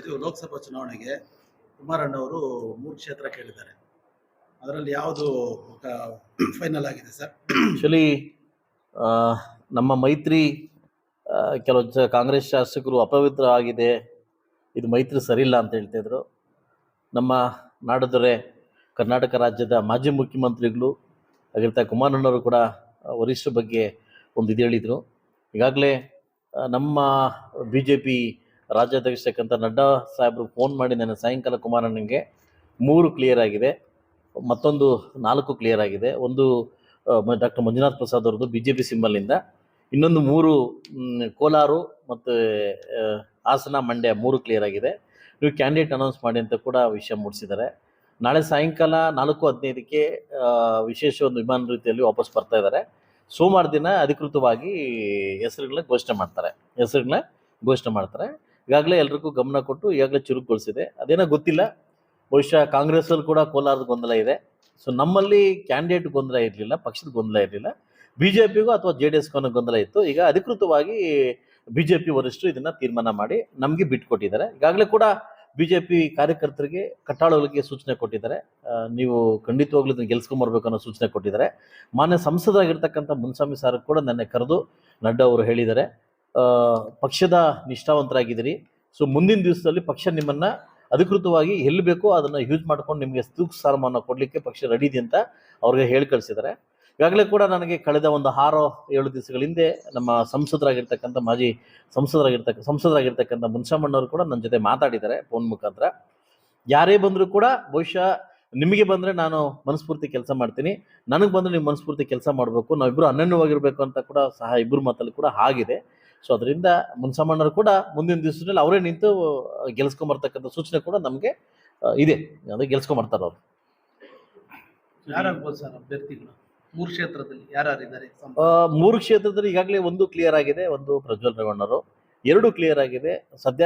ಇದು ಲೋಕಸಭಾ ಚುನಾವಣೆಗೆ ಕುಮಾರಣ್ಣವರು ಮೂರು ಕ್ಷೇತ್ರ ಕೇಳಿದ್ದಾರೆ. ಅದರಲ್ಲಿ ಯಾವುದು ಫೈನಲ್ ಆಗಿದೆ ಸರ್? ಆ್ಯಕ್ಚುಲಿ ನಮ್ಮ ಮೈತ್ರಿ ಕೆಲವು ಕಾಂಗ್ರೆಸ್ ಶಾಸಕರು ಅಪವಿತ್ರ ಆಗಿದೆ. ಇದು ಮೈತ್ರಿ ಸರಿಯಿಲ್ಲ ಅಂತ ಹೇಳ್ತಿದ್ರು ನಮ್ಮ ನಾಡದೊರೆ ಕರ್ನಾಟಕ ರಾಜ್ಯದ ಮಾಜಿ ಮುಖ್ಯಮಂತ್ರಿಗಳು ಆಗಿರ್ತಾ ಕುಮಾರಣ್ಣವರು ಕೂಡ ವರಿಷ್ಠರ ಬಗ್ಗೆ ಒಂದು ಇದು ಹೇಳಿದರು. ಈಗಾಗಲೇ ನಮ್ಮ ಬಿ ಜೆ ಪಿ ರಾಜ್ಯಾಧ್ಯಕ್ಷಕ್ಕಂತ ನಡ್ಡಾ ಸಾಹೇಬರು ಫೋನ್ ಮಾಡಿ ನನ್ನ ಸಾಯಂಕಾಲ ಕುಮಾರಣ್ಣನಿಗೆ ಮೂರು ಕ್ಲಿಯರ್ ಆಗಿದೆ. ಮತ್ತೊಂದು ನಾಲ್ಕು ಕ್ಲಿಯರ್ ಆಗಿದೆ. ಒಂದು ಡಾಕ್ಟರ್ ಮಂಜುನಾಥ್ ಪ್ರಸಾದ್ ಅವ್ರದ್ದು ಬಿ ಜೆ ಪಿ ಸಿಂಬಲ್ನಿಂದ ಇನ್ನೊಂದು ಮೂರು ಕೋಲಾರು ಮತ್ತು ಹಾಸನ ಮಂಡ್ಯ ಮೂರು ಕ್ಲಿಯರ್ ಆಗಿದೆ. ನೀವು ಕ್ಯಾಂಡಿಡೇಟ್ ಅನೌನ್ಸ್ ಮಾಡಿ ಅಂತ ಕೂಡ ವಿಷಯ ಮೂಡಿಸಿದ್ದಾರೆ. ನಾಳೆ ಸಾಯಂಕಾಲ ನಾಲ್ಕು ಹದಿನೈದಕ್ಕೆ ವಿಶೇಷ ಒಂದು ವಿಮಾನ ರೀತಿಯಲ್ಲಿ ವಾಪಸ್ ಬರ್ತಾ ಇದ್ದಾರೆ. ಸೋಮವಾರ ದಿನ ಅಧಿಕೃತವಾಗಿ ಹೆಸರುಗಳನ್ನ ಘೋಷಣೆ ಮಾಡ್ತಾರೆ. ಹೆಸರುಗಳನ್ನ ಘೋಷಣೆ ಮಾಡ್ತಾರೆ. ಈಗಾಗಲೇ ಎಲ್ರಿಗೂ ಗಮನ ಕೊಟ್ಟು ಈಗಾಗಲೇ ಚುರುಕುಗೊಳಿಸಿದೆ. ಅದೇನೋ ಗೊತ್ತಿಲ್ಲ. ಬಹುಶಃ ಕಾಂಗ್ರೆಸ್ಸಲ್ಲಿ ಕೂಡ ಕೋಲಾರದ ಗೊಂದಲ ಇದೆ. ಸೊ ನಮ್ಮಲ್ಲಿ ಕ್ಯಾಂಡಿಡೇಟ್ ಗೊಂದಲ ಇರಲಿಲ್ಲ, ಪಕ್ಷದ ಗೊಂದಲ ಇರಲಿಲ್ಲ. ಬಿ ಜೆ ಪಿಗೂ ಅಥವಾ ಜೆ ಡಿ ಗೊಂದಲ ಇತ್ತು. ಈಗ ಅಧಿಕೃತವಾಗಿ ಬಿ ಜೆ ಪಿ ವರಿಷ್ಠರು ಇದನ್ನು ತೀರ್ಮಾನ ಮಾಡಿ ನಮಗೆ ಬಿಟ್ಕೊಟ್ಟಿದ್ದಾರೆ ಈಗಾಗಲೇ ಕೂಡ ಬಿ ಜೆ ಪಿ ಕಾರ್ಯಕರ್ತರಿಗೆ ಕಟ್ಟಾಳುಗಳಿಗೆ ಸೂಚನೆ ಕೊಟ್ಟಿದ್ದಾರೆ. ನೀವು ಖಂಡಿತವಾಗ್ಲೂ ಇದನ್ನ ಗೆಲ್ಸ್ಕೊಂಬರ್ಬೇಕು ಅನ್ನೋ ಸೂಚನೆ ಕೊಟ್ಟಿದ್ದಾರೆ. ಮಾನ್ಯ ಸಂಸದರಾಗಿರ್ತಕ್ಕಂಥ ಮುನ್ಸ್ವಾಮಿ ಸಾರ್ ಕೂಡ ನನ್ನ ಕರೆದು ನಡ್ಡಾ ಅವರು ಹೇಳಿದ್ದಾರೆ. ಪಕ್ಷದ ನಿಷ್ಠಾವಂತರಾಗಿದ್ದೀರಿ. ಸೊ ಮುಂದಿನ ದಿವಸದಲ್ಲಿ ಪಕ್ಷ ನಿಮ್ಮನ್ನು ಅಧಿಕೃತವಾಗಿ ಎಲ್ಲಿ ಬೇಕೋ ಅದನ್ನು ಯೂಸ್ ಮಾಡ್ಕೊಂಡು ನಿಮಗೆ ಸ್ತೂಕ್ ಸ್ಥಾನಮಾನ ಕೊಡಲಿಕ್ಕೆ ಪಕ್ಷ ರೆಡಿ ಇದೆ ಅಂತ ಅವ್ರಿಗೆ ಹೇಳಿ ಕಳಿಸಿದ್ದಾರೆ. ಈಗಾಗಲೇ ಕೂಡ ನನಗೆ ಕಳೆದ ಒಂದು ಆರು, ಏಳು ದಿವಸಗಳ ಹಿಂದೆ ನಮ್ಮ ಸಂಸದರಾಗಿರ್ತಕ್ಕಂಥ ಮಾಜಿ ಸಂಸದರಾಗಿರ್ತಕ್ಕ, ಸಂಸದರಾಗಿರ್ತಕ್ಕಂಥ ಮುನ್ಸಾಮಣ್ಣವರು ಕೂಡ ನನ್ನ ಜೊತೆ ಮಾತಾಡಿದ್ದಾರೆ ಫೋನ್ ಮುಖಾಂತರ. ಯಾರೇ ಬಂದರೂ ಕೂಡ ಬಹುಶಃ ನಿಮಗೆ ಬಂದರೆ ನಾನು ಮನಸ್ಫೂರ್ತಿ ಕೆಲಸ ಮಾಡ್ತೀನಿ. ನನಗೆ ಬಂದರೆ ನೀವು ಮನಸ್ಫೂರ್ತಿ ಕೆಲಸ ಮಾಡಬೇಕು. ನಾವಿಬ್ಬರು ಅನನ್ಯವಾಗಿರಬೇಕು ಅಂತ ಕೂಡ ಸಹ ಇಬ್ಬರು ಮಾತಲ್ಲಿ ಕೂಡ ಆಗಿದೆ ಸೊ ಅದರಿಂದ ಮುನ್ಸಮ್ಮಣ್ಣರು ಕೂಡ ಮುಂದಿನ ದಿವಸದಲ್ಲಿ ಅವರೇ ನಿಂತು ಗೆಲ್ಸ್ಕೊಂಬರ್ತಕ್ಕಂಥ ಸೂಚನೆ ಕೂಡ ನಮಗೆ ಇದೆ. ಅಂದರೆ ಗೆಲ್ಸ್ಕೊಂಬರ್ತಾರೆ ಅವರು. ಯಾರಾಗ್ಬೋದು ಸರ್ ಅಭ್ಯರ್ಥಿಗಳು? ಮೂರು ಕ್ಷೇತ್ರದಲ್ಲಿ ಮೂರು ಕ್ಷೇತ್ರದಲ್ಲಿ ಈಗಾಗಲೇ ಒಂದು ಕ್ಲಿಯರ್ ಆಗಿದೆ ಒಂದು ಪ್ರಜ್ವಲ್ ರೇವಣ್ಣರು ಎರಡು ಕ್ಲಿಯರ್ ಆಗಿದೆ. ಸದ್ಯ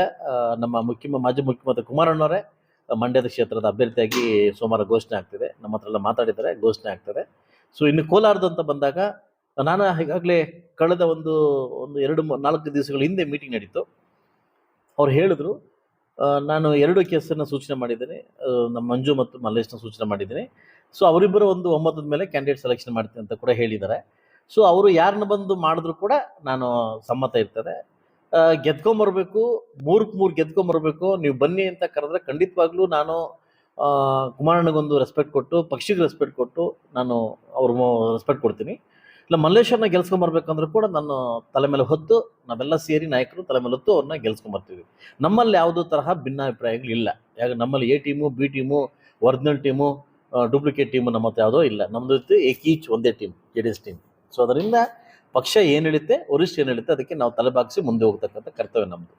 ನಮ್ಮ ಮುಖ್ಯ ಮಾಜಿ ಮುಖ್ಯಮಂತ್ರಿ ಕುಮಾರಣ್ಣವರೇ ಮಂಡ್ಯದ ಕ್ಷೇತ್ರದ ಅಭ್ಯರ್ಥಿಯಾಗಿ ಸೋಮವಾರ ಘೋಷಣೆ ಆಗ್ತಿದೆ. ನಮ್ಮ ಹತ್ರ ಎಲ್ಲ ಮಾತಾಡಿದ್ದಾರೆ ಘೋಷಣೆ ಆಗ್ತದೆ. ಸೊ ಇನ್ನು ಕೋಲಾರದಂತ ಅಂತ ಬಂದಾಗ ನಾನು ಈಗಾಗಲೇ ಕಳೆದ ಒಂದು ಒಂದು ಎರಡು, ನಾಲ್ಕು ದಿವಸಗಳ ಹಿಂದೆ ಮೀಟಿಂಗ್ ನಡೀತು. ಅವ್ರು ಹೇಳಿದ್ರು ನಾನು ಎರಡು ಕೇಸನ್ನು ಸೂಚನೆ ಮಾಡಿದ್ದೇನೆ. ನಮ್ಮ ಮಂಜು ಮತ್ತು ಮಲ್ಲೇಶ್ನ ಸೂಚನೆ ಮಾಡಿದ್ದೀನಿ. ಸೊ, ಅವರಿಬ್ಬರು ಒಂದು ಒಮ್ಮತದ ಮೇಲೆ ಕ್ಯಾಂಡಿಡೇಟ್ ಸೆಲೆಕ್ಷನ್ ಮಾಡ್ತೀನಿ ಅಂತ ಕೂಡ ಹೇಳಿದ್ದಾರೆ. ಸೊ, ಅವರು ಯಾರನ್ನ ಬಂದು ಮಾಡಿದ್ರು ಕೂಡ ನಾನು ಸಮ್ಮತ ಇರ್ತದೆ ಗೆದ್ಕೊಂಬರ್ಬೇಕು ಮೂರಕ್ಕೆ ಮೂರು ಗೆದ್ಕೊಂಬರ್ಬೇಕು ನೀವು ಬನ್ನಿ ಅಂತ ಕರೆದ್ರೆ ಖಂಡಿತವಾಗ್ಲೂ ನಾನು ಕುಮಾರಣ್ಣಗೊಂದು ರೆಸ್ಪೆಕ್ಟ್ ಕೊಟ್ಟು, ಪಕ್ಷಿಗೆ ರೆಸ್ಪೆಕ್ಟ್ ಕೊಟ್ಟು ನಾನು ಅವ್ರ ರೆಸ್ಪೆಕ್ಟ್ ಕೊಡ್ತೀನಿ. ಇಲ್ಲ ಮಲ್ಲೇಶ್ವರನ ಗೆಲ್ಸ್ಕೊಂಬರ್ಬೇಕಂದ್ರೂ ಕೂಡ ನಾನು ತಲೆ ಮೇಲೆ ಹೊತ್ತು ನಾವೆಲ್ಲ ಸೇರಿ ನಾಯಕರು ತಲೆ ಮೇಲೆ ಹೊತ್ತು ಅವ್ರನ್ನ ಗೆಲ್ಸ್ಕೊಂಬರ್ತೀವಿ ನಮ್ಮಲ್ಲಿ ಯಾವುದೋ ತರಹ ಭಿನ್ನಾಭಿಪ್ರಾಯಗಳು ಇಲ್ಲ. ಯಾಕೆ ನಮ್ಮಲ್ಲಿ A team B team original team duplicate team ನಮ್ಮ ಹತ್ರ ಯಾವುದೋ ಇಲ್ಲ. ನಮ್ಮದು ಈಚ್ ಒಂದೇ team J D S team so ಅದರಿಂದ ಪಕ್ಷ ಏನು ಹೇಳುತ್ತೆ ವರಿಷ್ಠ ಏನು ಹೇಳುತ್ತೆ ಅದಕ್ಕೆ ನಾವು ತಲೆಬಾಗಿಸಿ ಮುಂದೆ ಹೋಗ್ತಕ್ಕಂಥ ಕರ್ತವ್ಯ ನಮ್ಮದು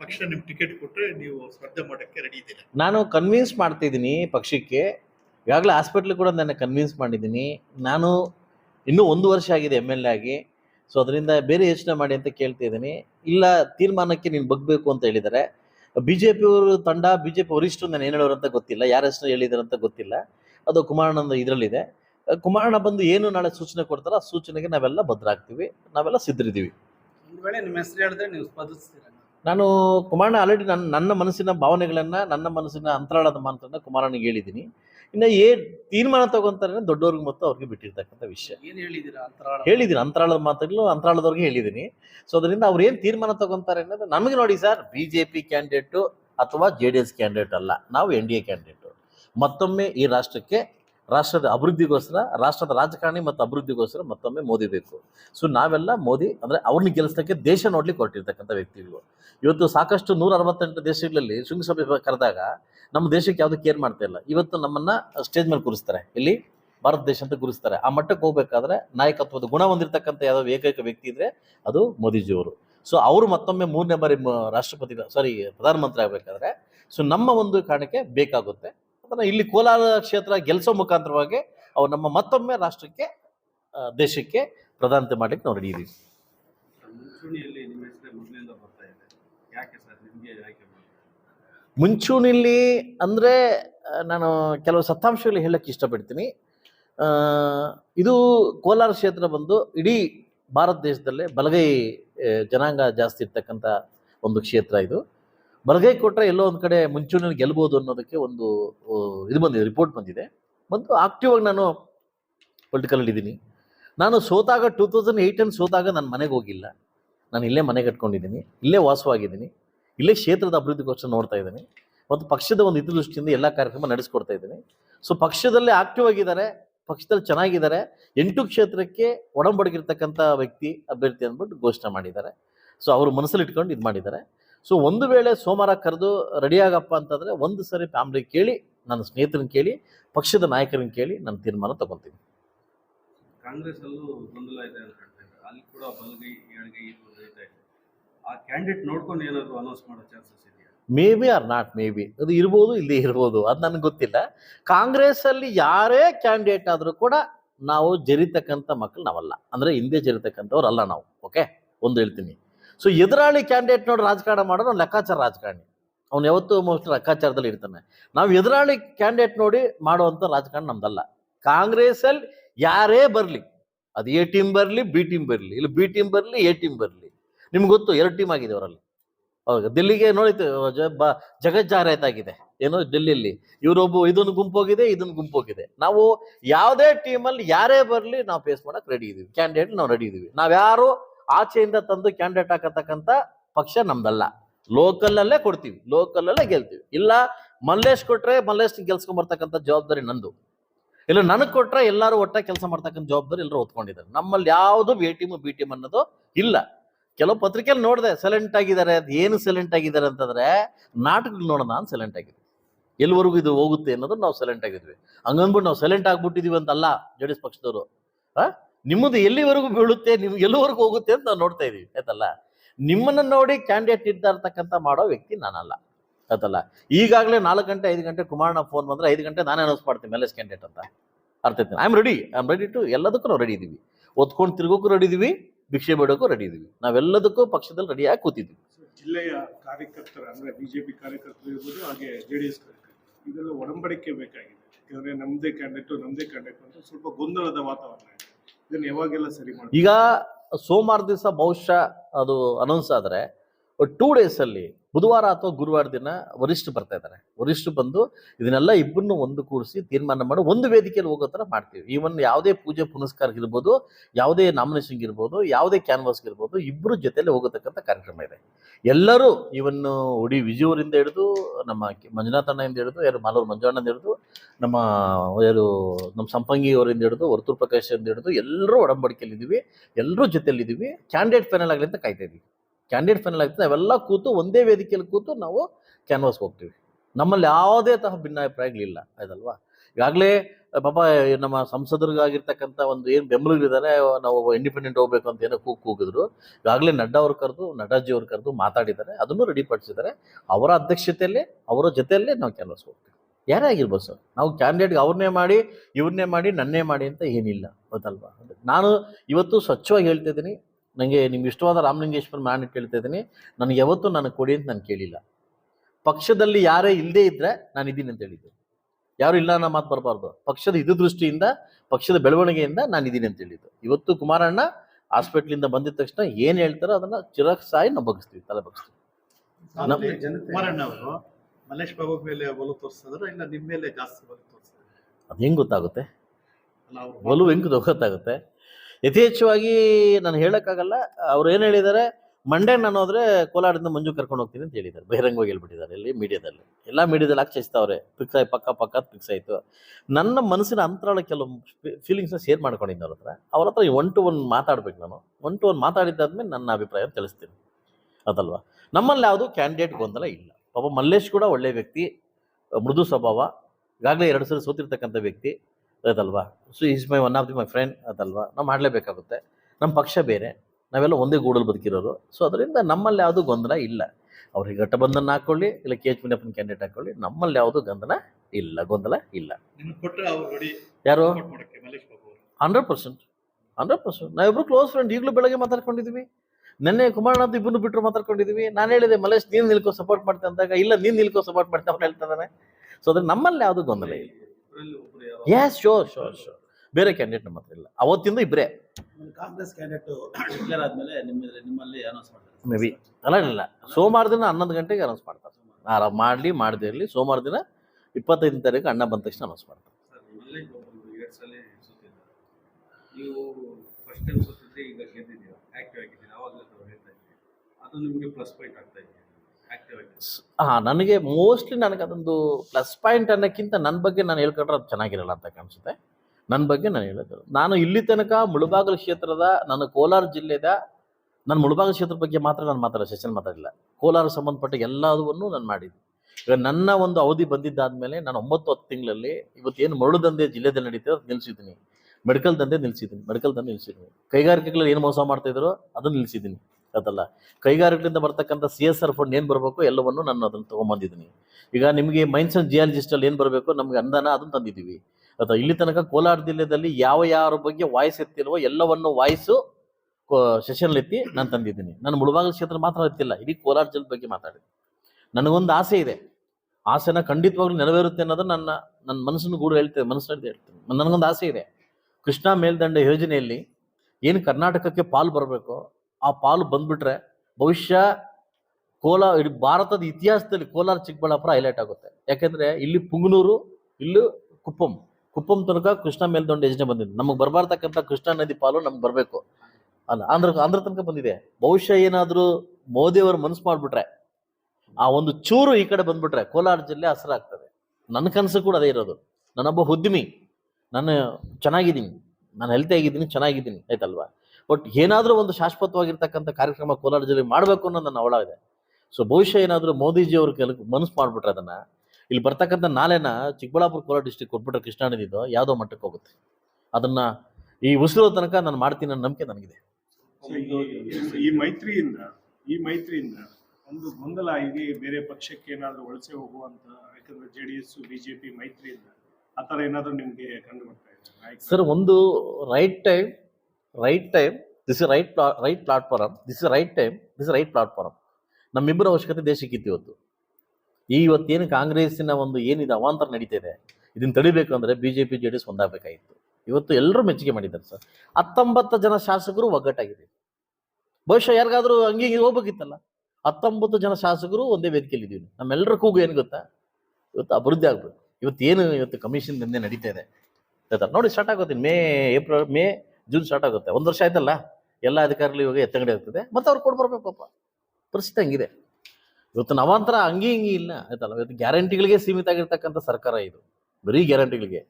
ಪಕ್ಷ ನಿಮ್ಮ ಟಿಕೆಟ್ ಕೊಟ್ಟರೆ ನೀವು ಸ್ಪರ್ಧೆ ಮಾಡಕ್ಕೆ ರೆಡಿ ಇದ್ದೀರಾ? ನಾನು ಕನ್ವಿನ್ಸ್ ಮಾಡ್ತಿದ್ದೀನಿ ಪಕ್ಷಕ್ಕೆ. ಈಗಾಗಲೇ ಹಾಸ್ಪಿಟ್ಲ್ ಕೂಡ ನನ್ನ ಕನ್ವಿನ್ಸ್ ಮಾಡಿದ್ದೀನಿ. ನಾನು ಇನ್ನೂ ಒಂದು ವರ್ಷ ಆಗಿದೆ ಎಂ ಎಲ್ ಎ ಆಗಿ. ಸೊ ಅದರಿಂದ ಬೇರೆ ಯೋಚನೆ ಮಾಡಿ ಅಂತ ಕೇಳ್ತಾ ಇದ್ದೀನಿ. ಇಲ್ಲ ತೀರ್ಮಾನಕ್ಕೆ ನೀನು ಬಗ್ಬೇಕು ಅಂತ ಹೇಳಿದ್ದಾರೆ ಬಿ ಜೆ ಪಿಯವರು ತಂಡ ಬಿ ಜೆ ಪಿ ವರಿಷ್ಠರು ನಾನು ಏನು ಹೇಳೋರು ಅಂತ ಗೊತ್ತಿಲ್ಲ. ಯಾರ ಹೆಸರು ಹೇಳಿದಾರೆ ಅಂತ ಗೊತ್ತಿಲ್ಲ. ಅದು ಕುಮಾರಣ್ಣನ ಇದರಲ್ಲಿದೆ. ಕುಮಾರಣ್ಣ ಬಂದು ಏನು ನಾಳೆ ಸೂಚನೆ ಕೊಡ್ತಾರೋ ಆ ಸೂಚನೆಗೆ ನಾವೆಲ್ಲ ಬದ್ರಾಗ್ತೀವಿ ನಾವೆಲ್ಲ ಸಿದ್ಧರಿದ್ದೀವಿ. ನಿಮ್ಮ ಹೆಸರು ಹೇಳಿದ್ರೆ ನೀವು ನಾನು ಕುಮಾರಣ್ಣ ಆಲ್ರೆಡಿ ನನ್ನ ನನ್ನ ಮನಸ್ಸಿನ ಭಾವನೆಗಳನ್ನ ನನ್ನ ಮನಸ್ಸಿನ ಅಂತರಾಳದ ಮಾತನ್ನು ಕುಮಾರಣ್ಣಗೆ ಹೇಳಿದ್ದೀನಿ. ಇನ್ನು ಏ ತೀರ್ಮಾನ ತಗೊಂತಾರೆ ದೊಡ್ಡವ್ರಿಗೆ ಮತ್ತು ಅವ್ರಿಗೆ ಬಿಟ್ಟಿರ್ತಕ್ಕಂಥ ವಿಷಯ. ಏನು ಹೇಳಿದ್ದೀರಾ ಅಂತರಾಳ ಹೇಳಿದ್ದೀನಿ ಅಂತರಾಳದ ಮಾತುಗಳು ಅಂತರಾಳದವ್ರಿಗೆ ಹೇಳಿದ್ದೀನಿ ಸೊ ಅದರಿಂದ ಅವ್ರು ಏನು ತೀರ್ಮಾನ ತಗೊಂತಾರೆ ಅನ್ನೋದು ನಮಗೆ ನೋಡಿ sir B J P candidate ಅಥವಾ ಜೆ ಡಿ ಎಸ್ ಕ್ಯಾಂಡಿಡೇಟ್ ಅಲ್ಲ ನಾವು ಎನ್ ಡಿ ಎ ಕ್ಯಾಂಡಿಡೇಟು ಮತ್ತೊಮ್ಮೆ ಈ ರಾಷ್ಟ್ರಕ್ಕೆ ರಾಷ್ಟ್ರದ ಅಭಿವೃದ್ಧಿಗೋಸ್ಕರ ರಾಷ್ಟ್ರದ ರಾಜಕಾರಣಿ ಮತ್ತು ಅಭಿವೃದ್ಧಿಗೋಸ್ಕರ ಮತ್ತೊಮ್ಮೆ ಮೋದಿ ಬೇಕು. ಸೊ ನಾವೆಲ್ಲ ಮೋದಿ ಅಂದರೆ ಅವ್ರನ್ನ ಗೆಲ್ಲಿಸಲಿಕ್ಕೆ ದೇಶ ನೋಡ್ಲಿಕ್ಕೆ ಹೊರಟಿರ್ತಕ್ಕಂಥ ವ್ಯಕ್ತಿಗಳು. ಇವತ್ತು ಸಾಕಷ್ಟು ನೂರ ಅರವತ್ತೆಂಟು ದೇಶಗಳಲ್ಲಿ ಶೃಂಗಸಭೆ ಕರೆದಾಗ ನಮ್ಮ ದೇಶಕ್ಕೆ ಯಾವುದು ಕೇರ್ ಮಾಡ್ತಾ ಇಲ್ಲ. ಇವತ್ತು ನಮ್ಮನ್ನ ಸ್ಟೇಜ್ ಮೇಲೆ ಕೂರಿಸ್ತಾರೆ. ಇಲ್ಲಿ ಭಾರತ ದೇಶ ಅಂತ ಗುರುಸ್ತಾರೆ ಆ ಮಟ್ಟಕ್ಕೆ ಹೋಗ್ಬೇಕಾದ್ರೆ ನಾಯಕತ್ವದ ಗುಣ ಹೊಂದಿರತಕ್ಕಂಥ ಯಾವುದೋ ಏಕೈಕ ವ್ಯಕ್ತಿ ಇದ್ರೆ ಅದು ಮೋದಿಜಿಯವರು ಸೊ ಅವರು ಮತ್ತೊಮ್ಮೆ ಮೂರನೇ ಬಾರಿ ರಾಷ್ಟ್ರಪತಿ ಸಾರಿ ಪ್ರಧಾನಮಂತ್ರಿ ಆಗಬೇಕಾದ್ರೆ ಸೊ ನಮ್ಮ ಒಂದು ಕಾರಣಕ್ಕೆ ಬೇಕಾಗುತ್ತೆ. ಅದನ್ನ ಇಲ್ಲಿ ಕೋಲಾರ ಕ್ಷೇತ್ರ ಗೆಲ್ಸೋ ಮುಖಾಂತರವಾಗಿ ಅವ್ರು ನಮ್ಮ ಮತ್ತೊಮ್ಮೆ ರಾಷ್ಟ್ರಕ್ಕೆ ದೇಶಕ್ಕೆ ಪ್ರಧಾನತೆ ಮಾಡ್ಲಿಕ್ಕೆ ನಾವು ರೆಡಿ ಇದೀವಿ ಮುಂಚೂಣಿಯಲ್ಲಿ ನಿಮ್ಮ ಹೆಸರೇ ಮೊದಲಿಂದ ಬರ್ತಾ ಇದೆ ಯಾಕೆ ಸರ್ ನಿಮಗೆ ಆಯ್ಕೆ ಮಾಡಿದ್ರು? ಮುಂಚೂಣಿಲಿ ಅಂದರೆ ನಾನು ಕೆಲವು ಸತ್ತಾಂಶಗಳು ಹೇಳಕ್ಕೆ ಇಷ್ಟಪಡ್ತೀನಿ. ಇದು ಕೋಲಾರ ಕ್ಷೇತ್ರ ಬಂದು ಇಡೀ ಭಾರತ ದೇಶದಲ್ಲೇ ಬಲಗೈ ಜನಾಂಗ ಜಾಸ್ತಿ ಇರ್ತಕ್ಕಂಥ ಒಂದು ಕ್ಷೇತ್ರ ಇದು. ಬಲಗೈ ಕೊಟ್ಟರೆ ಎಲ್ಲೋ ಒಂದು ಕಡೆ ಮುಂಚೂಣಿಯಲ್ಲಿ ಗೆಲ್ಬೋದು ಅನ್ನೋದಕ್ಕೆ ಒಂದು ಇದು ಬಂದಿದೆ ರಿಪೋರ್ಟ್ ಬಂದಿದೆ. ಮತ್ತು ಆಕ್ಟಿವ್ ಆಗಿ ನಾನು ಪೊಲಿಟಿಕಲ್ ಇದ್ದೀನಿ. ನಾನು ಸೋತಾಗ ಟೂ ತೌಸಂಡ್ ಏಯ್ಟಲ್ಲಿ ಸೋತಾಗ ನಾನು ಮನೆಗೆ ಹೋಗಿಲ್ಲ. ನಾನು ಇಲ್ಲೇ ಮನೆ ಕಟ್ಕೊಂಡಿದ್ದೀನಿ, ಇಲ್ಲೇ ವಾಸವಾಗಿದ್ದೀನಿ. ಇಲ್ಲೇ ಕ್ಷೇತ್ರದ ಅಭಿವೃದ್ಧಿಗೋಸ್ಕರ ನೋಡ್ತಾ ಇದ್ದೀನಿ. ಮತ್ತು ಪಕ್ಷದ ಒಂದು ಹಿತದೃಷ್ಟಿಯಿಂದ ಎಲ್ಲ ಕಾರ್ಯಕ್ರಮ ನಡೆಸ್ಕೊಡ್ತಾ ಇದ್ದೀನಿ. ಸೊ ಪಕ್ಷದಲ್ಲೇ ಆಕ್ಟಿವ್ ಆಗಿದ್ದಾರೆ, ಪಕ್ಷದಲ್ಲಿ ಚೆನ್ನಾಗಿದ್ದಾರೆ. ಎಂಟು ಕ್ಷೇತ್ರಕ್ಕೆ ಒಡಂಬಡಿಗಿರ್ತಕ್ಕಂಥ ವ್ಯಕ್ತಿ ಅಭ್ಯರ್ಥಿ ಅಂದ್ಬಿಟ್ಟು ಘೋಷಣೆ ಮಾಡಿದ್ದಾರೆ. ಸೊ ಅವರು ಮನಸ್ಸಲ್ಲಿ ಇಟ್ಕೊಂಡು ಇದು ಮಾಡಿದ್ದಾರೆ. ಸೊ ಒಂದು ವೇಳೆ ಸೋಮವಾರ ಕರೆದು ರೆಡಿಯಾಗಪ್ಪ ಅಂತಂದರೆ ಒಂದು ಸರಿ ಫ್ಯಾಮ್ಲಿ ಕೇಳಿ, ನನ್ನ ಸ್ನೇಹಿತರನ್ನ ಕೇಳಿ, ಪಕ್ಷದ ನಾಯಕರನ್ನ ಕೇಳಿ ನಾನು ತೀರ್ಮಾನ ತಗೊತೀನಿ ಕಾಂಗ್ರೆಸ್ ಅಲ್ಲೂ ಗೊಂದಲ ಇದೆ ಅಂತ ಅಲ್ಲಿ ಕೂಡ ಬಲಗೈ ಎಡಗೈ ಇದೆ. ಆ ಕ್ಯಾಂಡಿಡೇಟ್ ನೋಡ್ಕೊಂಡು ಏನಾದರೂ ಅನೌನ್ಸ್ ಮಾಡೋ ಚಾನ್ಸಸ್ ಇದೆಯಾ? May be or not may be ಅದು ಇರ್ಬೋದು, ಇಲ್ಲಿ ಇರ್ಬೋದು, ಅದು ನನಗೆ ಗೊತ್ತಿಲ್ಲ. ಕಾಂಗ್ರೆಸ್ ಅಲ್ಲಿ ಯಾರೇ ಕ್ಯಾಂಡಿಡೇಟ್ ಆದರೂ ಕೂಡ ನಾವು ಜರಿತಕ್ಕಂಥ ಮಕ್ಕಳು ನಾವಲ್ಲ. ಅಂದರೆ ಹಿಂದೆ ಜರಿತಕ್ಕಂಥವ್ರು ಅಲ್ಲ ನಾವು ಓಕೆ ಒಂದು ಹೇಳ್ತೀನಿ. ಸೊ ಎದುರಾಳಿ ಕ್ಯಾಂಡಿಡೇಟ್ ನೋಡಿ ರಾಜಕಾರಣ ಮಾಡೋದು ಲೆಕ್ಕಾಚಾರ ರಾಜಕಾರಣಿ. ಅವ್ನು ಯಾವತ್ತೂ ಮೋಸ್ಟ್ ಲೆಕ್ಕಾಚಾರದಲ್ಲಿ ಇರ್ತಾನೆ. ನಾವು ಎದುರಾಳಿ ಕ್ಯಾಂಡಿಡೇಟ್ ನೋಡಿ ಮಾಡುವಂಥ ರಾಜಕಾರಣ ನಮ್ದಲ್ಲ. ಕಾಂಗ್ರೆಸ್ಸಲ್ಲಿ ಯಾರೇ ಬರಲಿ, ಅದು ಎ ಟೀಮ್ ಬರಲಿ ಬಿ ಟೀಮ್ ಬರಲಿ, ಇಲ್ಲ ಬಿ ಟೀಮ್ ಬರಲಿ ಎ ಟೀಮ್ ಬರಲಿ ನಿಮ್ಗೆ ಗೊತ್ತು, ಎರಡು ಟೀಮ್ ಆಗಿದೆ ಅವರಲ್ಲಿ. ಅವಾಗ ದಿಲ್ಲಿಗೆ ನೋಡಿತು ಜಗಜ್ಜಾಹೀರಾತಾಗಿದೆ ಏನೋ ಡೆಲ್ಲಿಯಲ್ಲಿ ಇವರೊಬ್ಬ ಇದನ್ನು ಗುಂಪು ಹೋಗಿದೆ, ಇದೊಂದು ಗುಂಪು ಹೋಗಿದೆ. ನಾವು ಯಾವುದೇ ಟೀಮಲ್ಲಿ ಯಾರೇ ಬರಲಿ ನಾವು ಫೇಸ್ ಮಾಡಕ್ ರೆಡಿ ಇದೀವಿ. ಕ್ಯಾಂಡಿಡೇಟ್ ನಾವು ರೆಡಿ ಇದೀವಿ. ನಾವ್ಯಾರು ಆಚೆಯಿಂದ ತಂದು ಕ್ಯಾಂಡಿಡೇಟ್ ಹಾಕತಕ್ಕಂಥ ಪಕ್ಷ ನಮ್ದಲ್ಲ. ಲೋಕಲ್ ಅಲ್ಲೇ ಕೊಡ್ತೀವಿ. ಲೋಕಲ್ ಅಲ್ಲೇ ಗೆಲ್ತೀವಿ. ಇಲ್ಲ, ಮಲ್ಲೇಶ್ ಕೊಟ್ರೆ ಮಲ್ಲೇಶ್ ಗೆಲ್ಸ್ಕೊಂಡ್ ಬರ್ತಕ್ಕಂಥ ಜವಾಬ್ದಾರಿ ನಂದು. ಇಲ್ಲ, ನನಗೆ ಕೊಟ್ರೆ ಎಲ್ಲರೂ ಒಟ್ಟಾಗಿ ಕೆಲಸ ಮಾಡ್ತಕ್ಕಂಥ ಜವಾಬ್ದಾರಿ ಎಲ್ಲರೂ ಹೊತ್ಕೊಂಡಿದ್ದಾರೆ. ನಮ್ಮಲ್ಲಿ ಯಾವುದು ಬಿ ಟೀಮ್ ಬಿ ಟೀಮ್ ಅನ್ನೋದು ಇಲ್ಲ. ಕೆಲವು ಪತ್ರಿಕೆಯಲ್ಲಿ ನೋಡಿದೆ ಸೈಲೆಂಟ್ ಆಗಿದ್ದಾರೆ ಅದು ಏನು ಸೈಲೆಂಟ್ ಆಗಿದ್ದಾರೆ ಅಂತಂದ್ರೆ, ನಾಟಕಗಳು ನೋಡೋಣ ಅಂತ ಸೈಲೆಂಟ್ ಆಗಿದ್ವಿ. ಎಲ್ಲಿವರೆಗೂ ಇದು ಹೋಗುತ್ತೆ ಅನ್ನೋದು ನಾವು ಸೈಲೆಂಟ್ ಆಗಿದ್ವಿ. ಹಂಗಂದ್ಬಿಟ್ಟು ನಾವು ಸೈಲೆಂಟ್ ಆಗ್ಬಿಟ್ಟಿದೀವಿ ಅಂತಲ್ಲ ಜೆ ಡಿ ಎಸ್ ಪಕ್ಷದವರು ನಿಮ್ಮದು ಎಲ್ಲಿವರೆಗೂ ಬೀಳುತ್ತೆ ನಿಮ್ಗೆ ಎಲ್ಲಿವರೆಗೂ ಹೋಗುತ್ತೆ ಅಂತ ನಾವು ನೋಡ್ತಾ ಇದ್ದೀವಿ ಆಯ್ತಲ್ಲ? ನಿಮ್ಮನ್ನ ನೋಡಿ ಕ್ಯಾಂಡಿಡೇಟ್ ನಿರ್ಧಾರ ಇರ್ತಕ್ಕಂಥ ಮಾಡೋ ವ್ಯಕ್ತಿ ನಾನಲ್ಲ, ಆಯ್ತಲ್ಲ? ಈಗಾಗಲೇ ನಾಲ್ಕು ಗಂಟೆ, ಐದು ಗಂಟೆ ಕುಮಾರಣ್ಣ ಫೋನ್ ಬಂದ್ರೆ ಐದು ಗಂಟೆ ನಾನೇ ಅನೌನ್ಸ್ ಮಾಡ್ತೀನಿ ಎಲ್ ಎಸ್ ಕ್ಯಾಂಡಿಡೇಟ್ ಅಂತ. ಅರ್ಥ ಐತೆ I am ready I am ready to ಎಲ್ಲದಕ್ಕೂ ನಾವು ರೆಡಿ ಇದ್ದೀವಿ ಒತ್ಕೊಂಡು ತಿರುಗೋಕ್ಕೂ ರೆಡಿ ಇದೀವಿ. ಭಿಕ್ಷೆ ಬೇಡೋಕ್ಕೂ ರೆಡಿ ಇದೀವಿ. ನಾವೆಲ್ಲದಕ್ಕೂ ಪಕ್ಷದಲ್ಲಿ ರೆಡಿಯಾಗಿ ಕೂತಿದ್ವಿ. ಜಿಲ್ಲೆಯ ಕಾರ್ಯಕರ್ತರ ಅಂದ್ರೆ ಬಿಜೆಪಿ ಕಾರ್ಯಕರ್ತರು ಇರ್ಬೋದು ಹಾಗೆ ಜೆ ಡಿ ಎಸ್ ಕಾರ್ಯಕರ್ತರು. ಇದೆಲ್ಲ ಒಡಂಬಡಿಕೆ ಬೇಕಾಗಿದೆ. ಯಾಕಂದ್ರೆ ನಮ್ದೇ ಕ್ಯಾಂಡಿಡೇಟ್ ನಮ್ದೇ ಕ್ಯಾಂಡಿಡೇಟ್ ಅಂತ ಸ್ವಲ್ಪ ಗೊಂದಲದ ವಾತಾವರಣ ಇದೆ. ಇದನ್ನು ಯಾವಾಗೆಲ್ಲ ಸರಿ ಮಾಡಿ ಈಗ ಸೋಮವಾರ ದಿವಸ ಬಹುಶಃ ಅದು ಅನೌನ್ಸ್ ಆದರೆ ಟೂ ಡೇಸಲ್ಲಿ ಬುಧವಾರ ಅಥವಾ ಗುರುವಾರ ದಿನ ವರಿಷ್ಠ ಬರ್ತಾ ಇದ್ದಾರೆ. ವರಿಷ್ಠ ಬಂದು ಇದನ್ನೆಲ್ಲ ಇಬ್ಬರನ್ನು ಒಂದು ಕೂರಿಸಿ ತೀರ್ಮಾನ ಮಾಡಿ ಒಂದು ವೇದಿಕೆಯಲ್ಲಿ ಹೋಗೋ ಥರ ಮಾಡ್ತೀವಿ. ಈವನ್ ಯಾವುದೇ ಪೂಜೆ ಪುನಸ್ಕಾರಕ್ಕೆ ಇರ್ಬೋದು, ಯಾವುದೇ ನಾಮಿನೇಷನ್ಗೆ ಇರ್ಬೋದು, ಯಾವುದೇ ಕ್ಯಾನ್ವಾಸ್ಗೆ ಇರ್ಬೋದು, ಇಬ್ಬರು ಜೊತೆಯಲ್ಲಿ ಹೋಗತಕ್ಕಂಥ ಕಾರ್ಯಕ್ರಮ ಇದೆ. ಎಲ್ಲರೂ ಇವನ್ ಉಡಿ ವಿಜಯವರಿಂದ ಹಿಡಿದು, ನಮ್ಮ ಮಂಜುನಾಥಣ್ಣದಿಂದ ಮಂಜುನಾಥ್ ಹಿಡಿದು, ಯಾರು ಮಾಲೂರು ಮಂಜುಣ್ಣಂದ ಹಿಡಿದು, ನಮ್ಮ ಯಾರು, ನಮ್ಮ ಸಂಪಂಗಿ ಅವರಿಂದ ಹಿಡಿದು, ವರ್ತೂರ್ ಪ್ರಕಾಶ್ ಇಂದ ಹಿಡಿದು ಎಲ್ಲರೂ ಒಡಂಬಡಿಕೆಯಲ್ಲಿದ್ದೀವಿ. ಎಲ್ಲರೂ ಜೊತೆಯಲ್ಲಿದ್ದೀವಿ. ಕ್ಯಾಂಡಿಡೇಟ್ ಫೈನಲ್ ಆಗಲಿ ಅಂತ ಕಾಯ್ತಾ ಇದ್ದೀವಿ. ಕ್ಯಾಂಡಿಡೇಟ್ ಫೈನಲ್ ಆಗ್ತದೆ. ಅವೆಲ್ಲ ಕೂತು ಒಂದೇ ವೇದಿಕೆಯಲ್ಲಿ ಕೂತು ನಾವು ಕ್ಯಾನ್ವಾಸ್ ಹೋಗ್ತೀವಿ. ನಮ್ಮಲ್ಲಿ ಯಾವುದೇ ತಹ ಭಿನ್ನಾಭಿಪ್ರಾಯಗಳಿಲ್ಲ. ಆಯ್ತಲ್ವಾ? ಈಗಾಗಲೇ, ಪಾಪ, ನಮ್ಮ ಸಂಸದರಿಗಾಗಿರ್ತಕ್ಕಂಥ ಒಂದು ಏನು ಬೆಂಬಲಿಗರಿದ್ದಾರೆ ನಾವು ಇಂಡಿಪೆಂಡೆಂಟ್ ಹೋಗ್ಬೇಕು ಅಂತ ಏನೋ ಕೂಗ್ ಕೂಗಿದ್ರು. ಈಗಾಗಲೇ ನಡ್ಡಾ ಅವ್ರು ಕರೆದು, ನಡ್ಡಾಜಿ ಅವ್ರು ಕರೆದು ಮಾತಾಡಿದ್ದಾರೆ. ಅದನ್ನು ರೆಡಿಪಡಿಸಿದ್ದಾರೆ ಅವರ ಅಧ್ಯಕ್ಷತೆಯಲ್ಲಿ, ಅವರ ಜೊತೆಯಲ್ಲೇ ನಾವು ಕ್ಯಾನ್ವಾಸ್ ಹೋಗ್ತೀವಿ. ಯಾರೇ ಆಗಿರ್ಬೋದು ಸರ್. ನಾವು ಕ್ಯಾಂಡಿಡೇಟ್ಗೆ ಅವ್ರನ್ನೇ ಮಾಡಿ, ಇವ್ರನ್ನೇ ಮಾಡಿ, ನನ್ನೇ ಮಾಡಿ ಅಂತ ಏನಿಲ್ಲ. ಗೊತ್ತಲ್ವಾ? ನಾನು ಇವತ್ತು ಸ್ವಚ್ಛವಾಗಿ ಹೇಳ್ತಾ ಇದ್ದೀನಿ ನನಗೆ ನಿಮ್ಗೆ ಇಷ್ಟವಾದ ರಾಮಲಿಂಗೇಶ್ವರ ಮ್ಯಾನ್ ಕೇಳ್ತಾ ಇದ್ದೀನಿ. ನನಗೆ ಯಾವತ್ತೂ ನನಗೆ ಕೊಡಿ ಅಂತ ನಾನು ಕೇಳಿಲ್ಲ. ಪಕ್ಷದಲ್ಲಿ ಯಾರೇ ಇಲ್ಲದೇ ಇದ್ದರೆ ನಾನು ಇದ್ದೀನಿ ಅಂತ ಹೇಳಿದ್ದೆ. ಯಾರು ಇಲ್ಲ ಅನ್ನೋ ಮಾತು ಬರಬಾರ್ದು. ಪಕ್ಷದ ಇದು ದೃಷ್ಟಿಯಿಂದ ಪಕ್ಷದ ಬೆಳವಣಿಗೆಯಿಂದ ನಾನು ಇದ್ದೀನಿ ಅಂತ ಹೇಳಿದ್ದು. ಇವತ್ತು ಕುಮಾರಣ್ಣ ಹಾಸ್ಪಿಟ್ಲಿಂದ ಬಂದಿದ ತಕ್ಷಣ ಏನು ಹೇಳ್ತಾರೋ ಅದನ್ನ ಚಿರಕ್ ಸಾಯಿ ನಾವು ಬಗ್ಸ್ತೀವಿ ತಲೆ ಬಗ್ಸ್ತೀವಿ ಕುಮಾರಣ್ಣ ಅವರು ಮಲ್ಲೇಶ್ ಬಾಬು ಮೇಲೆ ಒಲವು ತೋರಿಸಿದ್ರೆ ಇಲ್ಲ ನಿಮ್ಮ ಮೇಲೆ ಜಾಸ್ತಿ ಒಲವು ತೋರಿಸಿದ್ರೆ? ಅದು ಹೆಂಗೆ ಗೊತ್ತಾಗುತ್ತೆ? ಒಲು ಒಲವು ಹೆಂಗೆ ಗೊತ್ತಾಗುತ್ತೆ? ಯಥೇಚ್ಛವಾಗಿ ನಾನು ಹೇಳೋಕ್ಕಾಗಲ್ಲ. ಅವ್ರು ಏನು ಹೇಳಿದ್ದಾರೆ ಮಂಡ್ಯ ನಾನು ಹೋದ್ರೆ ಕೋಲಾರದಿಂದ ಮಂಜು ಕರ್ಕೊಂಡು ಹೋಗ್ತೀನಿ ಅಂತ ಹೇಳಿದ್ದಾರೆ ಬಹಿರಂಗವಾಗಿ ಹೇಳ್ಬಿಟ್ಟಿದ್ದಾರೆ ಇಲ್ಲಿ ಮೀಡಿಯಾದಲ್ಲಿ. ಎಲ್ಲ ಮೀಡಿಯಾದಲ್ಲಿ ಆಕ್ಷಿಸ್ತಾವ್ರೆ ಫಿಕ್ಸ್ ಆಯ್ತು ಪಕ್ಕ ಪಕ್ಕ ಫಿಕ್ಸ್ ಆಯಿತು. ನನ್ನ ಮನಸ್ಸಿನ ಅಂತರಾಳ ಕೆಲವು ಫೀಲಿಂಗ್ಸ್ನ ಶೇರ್ ಮಾಡ್ಕೊಂಡಿದ್ದೆ ಅವ್ರ ಹತ್ರ. ಅವ್ರ ಹತ್ರ ಒನ್ ಟು ಒನ್ ಮಾತಾಡ್ಬೇಕು ನಾನು. ಒನ್ ಟು ಒನ್ ಮಾತಾಡಿದ್ದಾದ್ಮೇಲೆ ನನ್ನ ಅಭಿಪ್ರಾಯ ತಿಳಿಸ್ತೀನಿ. ಅದಲ್ವಾ? ನಮ್ಮಲ್ಲಿ ಯಾವುದು ಕ್ಯಾಂಡಿಡೇಟ್ ಗೊಂದಲ ಇಲ್ಲ. ಪಾಪ ಮಲ್ಲೇಶ್ ಕೂಡ ಒಳ್ಳೆ ವ್ಯಕ್ತಿ, ಮೃದು ಸ್ವಭಾವ. ಈಗಾಗಲೇ ಎರಡು ಸಲ ಸೋತಿರ್ತಕ್ಕಂಥ ವ್ಯಕ್ತಿ. ಅದಲ್ವಾ? So is my one of the my friend ಅದಲ್ವಾ? ನಾವು ಮಾಡಲೇಬೇಕಾಗುತ್ತೆ. ನಮ್ಮ ಪಕ್ಷ ಬೇರೆ. ನಾವೆಲ್ಲ ಒಂದೇ ಗೂಡಲ್ಲಿ ಬದುಕಿರೋರು. ಸೊ ಅದರಿಂದ ನಮ್ಮಲ್ಲಿ ಯಾವುದು ಗೊಂದಲ ಇಲ್ಲ. ಅವ್ರಿಗೆ ಘಟಬಂಧನ ಹಾಕೊಳ್ಳಿ ಇಲ್ಲ ಕೆ ಎಚ್ ಮುನಿಯಪ್ಪನ ಕ್ಯಾಂಡಿಡೇಟ್ ಹಾಕೊಳ್ಳಿ ನಮ್ಮಲ್ಲಿ ಯಾವುದು ಗೊಂದಲ ಇಲ್ಲ. ಗೊಂದಲ ಇಲ್ಲ. ಯಾರು? Hundred percent. Hundred percent. ನಾವಿಬ್ರು ಕ್ಲೋಸ್ ಫ್ರೆಂಡ್ ಈಗಲೂ ಬೆಳಗ್ಗೆ ಮಾತಾಡ್ಕೊಂಡಿದ್ವಿ. ನೆನ್ನೆ ಕುಮಾರನಾಥ್ ಇಬ್ಬರು ಬಿಟ್ಟರು ಮಾತಾಡ್ಕೊಂಡಿದ್ವಿ. ನಾನು ಹೇಳಿದೆ ಮಲೇಶ್ ನೀನು ನಿಲ್ಕೋ ಸಪೋರ್ಟ್ ಮಾಡ್ತೇನೆ ಅಂದಾಗ ಇಲ್ಲ ನೀನು ನಿಲ್ಕೋ ಸಪೋರ್ಟ್ ಮಾಡ್ತೇನೆ ಅವ್ರು ಹೇಳ್ತಾನೆ ಸೊ ಅದ್ರ ನಮ್ಮಲ್ಲಿ ಯಾವುದು ಗೊಂದಲ ಇಲ್ಲ. ಎಸ್ ಶೋರ್ ಶೋರ್ ಶೋರ್ ಬೇರೆ ಕ್ಯಾಂಡಿಡೇಟ್ ನಮ್ಮ ಹತ್ರ ಇಲ್ಲ. ಅವತ್ತಿಂದ ಇಬ್ಬರೇ ಕಾಂಗ್ರೆಸ್ ಕ್ಯಾಂಡಿಡೇಟ್ ಡಿಕ್ಲೇರ್ ಆದ್ಮೇಲೆ ನಿಮ್ಮ ನಿಮ್ಮಲ್ಲಿ ಅನೌನ್ಸ್ ಮಾಡ್ತಾರೆ. ಮೇ ಬಿ ಅಲ್ಲ ಇಲ್ಲ ಸೋಮವಾರ ದಿನ ಹನ್ನೊಂದು ಗಂಟೆಗೆ ಅನೌನ್ಸ್ ಮಾಡ್ತಾರೆ. ಆರಾಮ್ ಮಾಡಲಿ ಮಾಡದೇ ಇರಲಿ. ಸೋಮವಾರ ದಿನ ಇಪ್ಪತ್ತೈದನೇ ತಾರೀಕು ಅಣ್ಣ ಬಂದ ತಕ್ಷಣ ಅನೌನ್ಸ್ ಮಾಡ್ತಾರೆ. ನೀವು ಫಸ್ಟ್ ಟೈಮ್ ಈಗ ಗೆದ್ದಿದ್ದೀರಾ? ಆಕ್ಟಿವ್ ಆಗಿದ್ದೀರಾ? ಅದು ನಿಮಗೆ ಪ್ಲಸ್ ಪಾಯಿಂಟ್ ಆಗ್ತಾ ಇದೆ. ಹಾ, ನನಗೆ ಮೋಸ್ಟ್ಲಿ ನನಗೆ ಅದೊಂದು ಪ್ಲಸ್ ಪಾಯಿಂಟ್ ಅನ್ನೋಕ್ಕಿಂತ ನನ್ನ ಬಗ್ಗೆ ನಾನು ಹೇಳ್ಕೊಂಡ್ರೆ ಅದು ಚೆನ್ನಾಗಿರಲ್ಲ ಅಂತ ಕಾಣಿಸುತ್ತೆ. ನನ್ನ ಬಗ್ಗೆ ನಾನು ಹೇಳಿದ್ರು ನಾನು ಇಲ್ಲಿ ತನಕ ಮುಳುಬಾಗಲು ಕ್ಷೇತ್ರದ ನನ್ನ ಕೋಲಾರ ಜಿಲ್ಲೆದ ನನ್ನ ಮುಳುಬಾಗಲು ಕ್ಷೇತ್ರದ ಬಗ್ಗೆ ಮಾತ್ರ ನಾನು ಮಾತಾಡೋ, ಸೆಷನ್ ಮಾತಾಡಿಲ್ಲ. ಕೋಲಾರ ಸಂಬಂಧಪಟ್ಟ ಎಲ್ಲದನ್ನು ನಾನು ಮಾಡಿದ್ದೆ. ಈಗ ನನ್ನ ಒಂದು ಅವಧಿ ಬಂದಿದ್ದಾದ್ಮೇಲೆ ನಾನು ಒಂಬತ್ತು ಹತ್ತು ತಿಂಗಳಲ್ಲಿ ಇವತ್ತೇನು ಮರಳು ದಂಧೆ ಜಿಲ್ಲೆದಲ್ಲಿ ನಡೀತದೆ ಅದು ನಿಲ್ಲಿಸಿದ್ದೀನಿ ಮೆಡಿಕಲ್ ದಂಧೆ ನಿಲ್ಲಿಸಿದ್ದೀನಿ ಮೆಡಿಕಲ್ ದಂಧೆ ನಿಲ್ಲಿಸಿದ್ದೀನಿ ಕೈಗಾರಿಕೆಗಳಲ್ಲಿ ಏನು ಮೋಸ ಮಾಡ್ತಾಯಿದ್ರು ಅದನ್ನು ನಿಲ್ಲಿಸಿದ್ದೀನಿ ಅದಲ್ಲ. ಕೈಗಾರಿಕೆಗಳಿಂದ ಬರ್ತಕ್ಕಂಥ ಸಿ ಎಸ್ ಆರ್ ಫಂಡ್ ಏನು ಬರಬೇಕು, ಎಲ್ಲವನ್ನು ನಾನು ಅದನ್ನು ತೊಗೊಂಬಂದಿದ್ದೀನಿ. ಈಗ ನಿಮಗೆ ಮೈನ್ಸ್ ಆ್ಯಂಡ್ ಜಿಯಾಲಜಿಸ್ಟಲ್ಲಿ ಏನು ಬರಬೇಕು, ನಮಗೆ ಅನುದಾನ ಅದನ್ನು ತಂದಿದ್ದೀವಿ. ಅಥವಾ ಇಲ್ಲಿ ತನಕ ಕೋಲಾರ ಜಿಲ್ಲೆಯಲ್ಲಿ ಯಾವ ಯಾರ ಬಗ್ಗೆ ವಾಯ್ಸ್ ಎತ್ತಿಲ್ವೋ ಎಲ್ಲವನ್ನು ವಾಯ್ಸು ಸೆಷನ್ ಎತ್ತಿ ನಾನು ತಂದಿದ್ದೀನಿ. ನಾನು ಮುಳುಬಾಗಿಲು ಕ್ಷೇತ್ರ ಮಾತ್ರ ಎತ್ತಿಲ್ಲ, ಇಡೀ ಕೋಲಾರ ಜಿಲ್ಲೆ ಬಗ್ಗೆ ಮಾತಾಡಿ ನನಗೊಂದು ಆಸೆ ಇದೆ. ಆಸೆನ ಖಂಡಿತವಾಗ್ಲೂ ನೆರವೇರುತ್ತೆ ಅನ್ನೋದು ನನ್ನ ನನ್ನ ಮನಸ್ಸನ್ನು ಗೂಡು ಹೇಳ್ತೇವೆ ಮನಸ್ಸಿನಲ್ಲಿ ಹೇಳ್ತೇನೆ ನನಗೊಂದು ಆಸೆ ಇದೆ. ಕೃಷ್ಣಾ ಮೇಲ್ದಂಡ ಯೋಜನೆಯಲ್ಲಿ ಏನು ಕರ್ನಾಟಕಕ್ಕೆ ಪಾಲು ಬರಬೇಕು ಆ ಪಾಲು ಬಂದ್ಬಿಟ್ರೆ ಬಹುಶಃ ಕೋಲಾರ ಇಡೀ ಭಾರತದ ಇತಿಹಾಸದಲ್ಲಿ ಕೋಲಾರ, ಚಿಕ್ಕಬಳ್ಳಾಪುರ ಹೈಲೈಟ್ ಆಗುತ್ತೆ. ಯಾಕೆಂದ್ರೆ ಇಲ್ಲಿ ಪುಂಗನೂರು, ಇಲ್ಲಿ ಕುಪ್ಪಂ. ಕುಪ್ಪಂ ತನಕ ಕೃಷ್ಣ ಮೇಲ್ದಂಡೆ ಯೋಜನೆ ಬಂದಿದೆ. ನಮಗೆ ಬರಬಾರ್ತಕ್ಕಂಥ ಕೃಷ್ಣಾ ನದಿ ಪಾಲು ನಮ್ಗೆ ಬರಬೇಕು. ಅಲ್ಲ, ಆಂಧ್ರ ಆಂಧ್ರ ತನಕ ಬಂದಿದೆ. ಬಹುಶಃ ಏನಾದರೂ ಮೋದಿಯವರು ಮನಸ್ಸು ಮಾಡಿಬಿಟ್ರೆ, ಆ ಒಂದು ಚೂರು ಈ ಕಡೆ ಬಂದ್ಬಿಟ್ರೆ ಕೋಲಾರ ಜಿಲ್ಲೆ ಹಸರಾಗ್ತದೆ ನನ್ನ ಕನಸು ಕೂಡ ಅದೇ ಇರೋದು. ನಾನೊಬ್ಬ ಉದ್ಯಮಿ. ನಾನು ಚೆನ್ನಾಗಿದ್ದೀನಿ. ನಾನು ಹೆಲ್ತಿಯಾಗಿದ್ದೀನಿ ಚೆನ್ನಾಗಿದ್ದೀನಿ. ಆಯ್ತಲ್ವಾ? ಬಟ್ ಏನಾದರೂ ಒಂದು ಶಾಶ್ವತವಾಗಿರ್ತಕ್ಕಂಥ ಕಾರ್ಯಕ್ರಮ ಕೋಲಾರ ಜಿಲ್ಲೆ ಮಾಡಬೇಕು ಅನ್ನೋ ನನ್ನ ಅವಳ ಇದೆ. ಸೊ ಬಹುಶಃ ಏನಾದರೂ ಮೋದಿಜಿ ಅವ್ರ ಕೆಲ ಮನಸ್ಸು ಮಾಡಿಬಿಟ್ರೆ ಅದನ್ನು ಇಲ್ಲಿ ಬರ್ತಕ್ಕಂಥ ನಾಳೆನ ಚಿಕ್ಕಬಳ್ಳಾಪುರ ಕೋಲಾರ ಡಿಸ್ಟಿಕ್ ಕೊಟ್ಬಿಟ್ರೆ ಕೃಷ್ಣಾ ನದಿದು ಯಾವುದೋ ಮಟ್ಟಕ್ಕೆ ಹೋಗುತ್ತೆ. ಅದನ್ನು ಈ ಉಸಿರೋ ತನಕ ನಾನು ಮಾಡ್ತೀನಿ ಅನ್ನೋ ನಂಬಿಕೆ ನನಗಿದೆ. ಈ- ಮೈತ್ರಿಯಿಂದ ಈ ಮೈತ್ರಿಯಿಂದ ಒಂದು ಗೊಂದಲ ಇದೆ ಬೇರೆ ಪಕ್ಷಕ್ಕೆ ಏನಾದರೂ ವಲಸೆ ಹೋಗುವಂತ ಯಾಕಂದ್ರೆ ಜೆ ಡಿ ಎಸ್ ಬಿಜೆಪಿ ಮೈತ್ರಿಯಿಂದ ಆ ಥರ ಏನಾದರೂ ನಿಮಗೆ ಕಂಡು ಬರ್ತಾ ಇದೆ ಸರ್ ಒಂದು right time right time this is right right platform this is right time this is right platform ನಮ್ಮಿಬ್ಬರ ಅವಶ್ಯಕತೆ ದೇಶಕ್ಕಿತ್ತು ಇವತ್ತು. ಈ ಇವತ್ತೇನು ಕಾಂಗ್ರೆಸ್ಸಿನ ಒಂದು ಏನಿದೆ ಅವಾಂತರ ನಡೀತಾ ಇದೆ ಇದನ್ನು ತಡಿಬೇಕು ಅಂದರೆ B J P J D S ಒಂದಾಗಬೇಕಾಗಿತ್ತು. ಇವತ್ತು ಎಲ್ಲರೂ ಮೆಚ್ಚುಗೆ ಮಾಡಿದ್ದಾರೆ ಸರ್. ಹತ್ತೊಂಬತ್ತು ಜನ ಶಾಸಕರು ಒಗ್ಗಟ್ಟಾಗಿದೆ. ಬಹುಶಃ ಯಾರಿಗಾದರೂ ಹಂಗೆ ಹಿಂಗೆ ಹೋಗ್ಬೇಕಿತ್ತಲ್ಲ? ಹತ್ತೊಂಬತ್ತು ಜನ ಶಾಸಕರು ಒಂದೇ ವೇದಿಕೆಯಲ್ಲಿ ಇದ್ದೀವಿ. ನಮ್ಮೆಲ್ಲರ ಕೂಗು ಏನು ಗೊತ್ತಾ? ಇವತ್ತು ಅಭಿವೃದ್ಧಿ ಆಗ್ಬೇಕು. ಇವತ್ತು ಏನು ಇವತ್ತು ಕಮಿಷನ್ ದಂಧೆ ನಡೀತಾ ಇದೆ. ನೋಡಿ ಸ್ಟಾರ್ಟ್ ಆಗುತ್ತೆ May, April, May June start ಆಗುತ್ತೆ. ಒಂದು ವರ್ಷ ಆಯ್ತಲ್ಲ, ಎಲ್ಲ ಅಧಿಕಾರಿಗಳು ಇವಾಗ ಎತ್ತಂಗಡಿ ಆಗ್ತದೆ. ಮತ್ತೆ ಅವ್ರು ಕೊಡ್ಬರ್ಬೇಕು ಪಾಪ. ಪರಿಸ್ಥಿತಿ ಹಂಗಿದೆ. ಇವತ್ತು ನವಾಂತರ ಹಂಗೆ ಹಿಂಗೆ ಇಲ್ಲ. ಆಯ್ತಲ್ಲ, ಇವತ್ತು ಗ್ಯಾರಂಟಿಗಳಿಗೆ ಸೀಮಿತ ಆಗಿರ್ತಕ್ಕಂಥ ಸರ್ಕಾರ ಇದು. ಬರೀ ಗ್ಯಾರಂಟಿಗಳಿಗೆ.